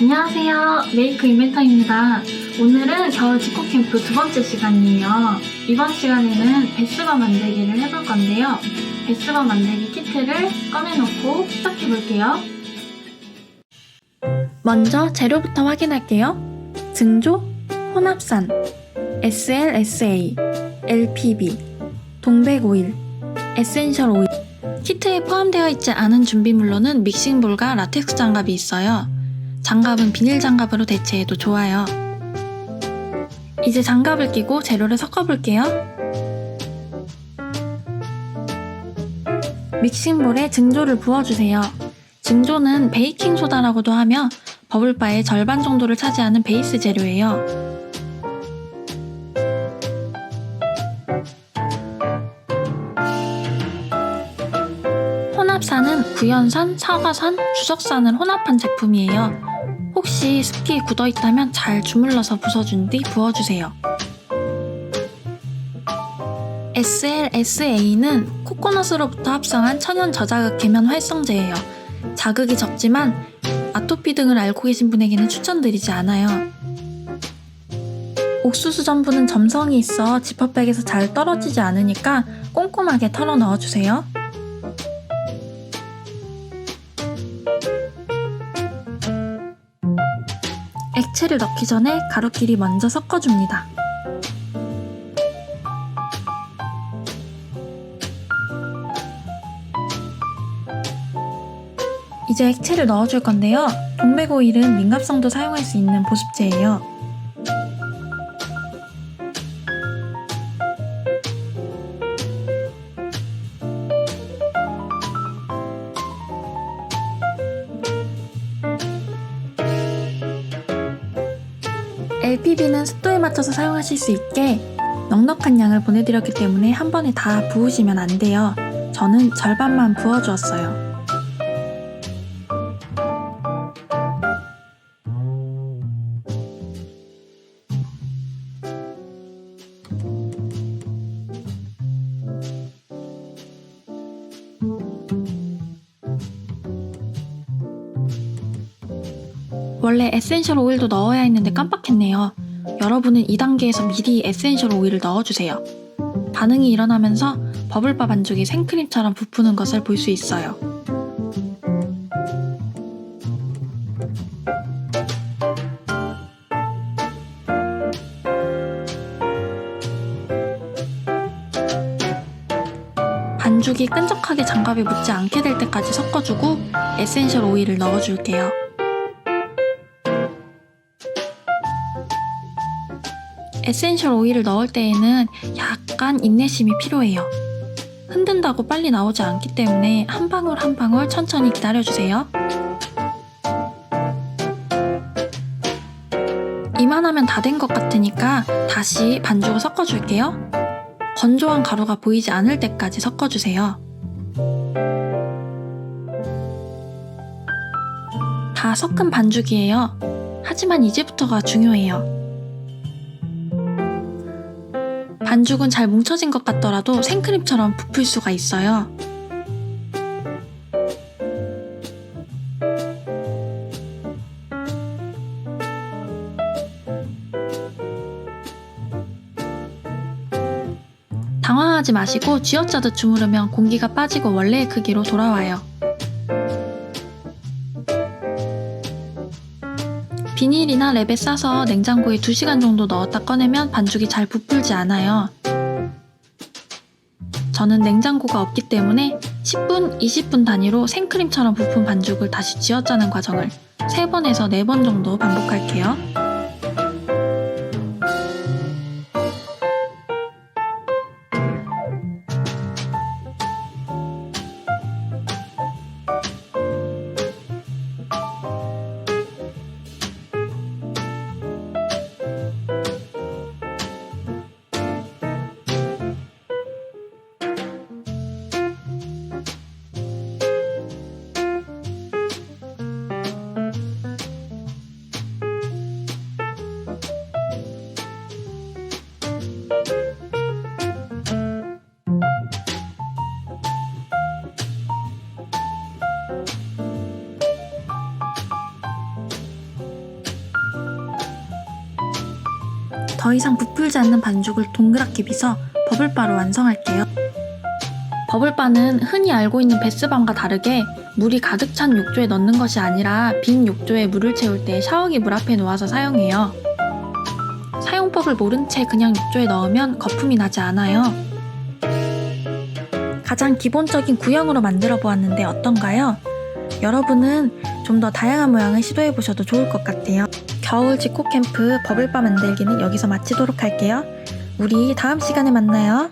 안녕하세요. 메이크 인벤터입니다. 오늘은 겨울 직구 캠프 두 번째 시간이에요. 이번 시간에는 베스버 만들기를 해볼 건데요. 베스버 만들기 키트를 꺼내놓고 시작해 볼게요. 먼저 재료부터 확인할게요. 증조, 혼합산, SLSA, LPB, 동백오일, 에센셜 오일. 키트에 포함되어 있지 않은 준비물로는 믹싱볼과 라텍스 장갑이 있어요. 장갑은 비닐 장갑으로 대체해도 좋아요. 이제 장갑을 끼고 재료를 섞어볼게요. 믹싱볼에 증조를 부어주세요. 증조는 베이킹소다라고도 하며 버블바의 절반 정도를 차지하는 베이스 재료예요. 혼합산은 구연산, 사과산, 주석산을 혼합한 제품이에요. 혹시 습기에 굳어 있다면 잘 주물러서 부숴준 뒤 부어주세요. SLSA는 코코넛으로부터 합성한 천연 저자극 계면 활성제예요. 자극이 적지만 아토피 등을 앓고 계신 분에게는 추천드리지 않아요. 옥수수 전분은 점성이 있어 지퍼백에서 잘 떨어지지 않으니까 꼼꼼하게 털어 넣어주세요. 액체를 넣기 전에 가루끼리 먼저 섞어줍니다. 이제 액체를 넣어줄 건데요. 동백오일은 민감성도 사용할 수 있는 보습제예요. LPB는 습도에 맞춰서 사용하실 수 있게 넉넉한 양을 보내드렸기 때문에 한 번에 다 부으시면 안 돼요. 저는 절반만 부어주었어요. 원래 에센셜 오일도 넣어야 했는데 깜빡했네요. 여러분은 2단계에서 미리 에센셜 오일을 넣어주세요. 반응이 일어나면서 버블바 반죽이 생크림처럼 부푸는 것을 볼 수 있어요. 반죽이 끈적하게 장갑에 묻지 않게 될 때까지 섞어주고 에센셜 오일을 넣어줄게요. 에센셜 오일을 넣을 때에는 약간 인내심이 필요해요. 흔든다고 빨리 나오지 않기 때문에 한 방울 한 방울 천천히 기다려주세요. 이만하면 다 된 것 같으니까 다시 반죽을 섞어줄게요. 건조한 가루가 보이지 않을 때까지 섞어주세요. 다 섞은 반죽이에요. 하지만 이제부터가 중요해요. 반죽은 잘 뭉쳐진 것 같더라도 생크림처럼 부풀 수가 있어요. 당황하지 마시고 쥐어짜듯 주무르면 공기가 빠지고 원래의 크기로 돌아와요. 비닐이나 랩에 싸서 냉장고에 2시간 정도 넣었다 꺼내면 반죽이 잘 부풀지 않아요. 저는 냉장고가 없기 때문에 10분, 20분 단위로 생크림처럼 부푼 반죽을 다시 쥐어짜는 과정을 3번에서 4번 정도 반복할게요. 더 이상 부풀지 않는 반죽을 동그랗게 빚어 버블바로 완성할게요. 버블바는 흔히 알고 있는 베스밤과 다르게 물이 가득 찬 욕조에 넣는 것이 아니라 빈 욕조에 물을 채울 때 샤워기 물 앞에 놓아서 사용해요. 사용법을 모른 채 그냥 욕조에 넣으면 거품이 나지 않아요. 가장 기본적인 구형으로 만들어 보았는데 어떤가요? 여러분은 좀 더 다양한 모양을 시도해 보셔도 좋을 것 같아요. 겨울 직코 캠프 버블바 만들기는 여기서 마치도록 할게요. 우리 다음 시간에 만나요.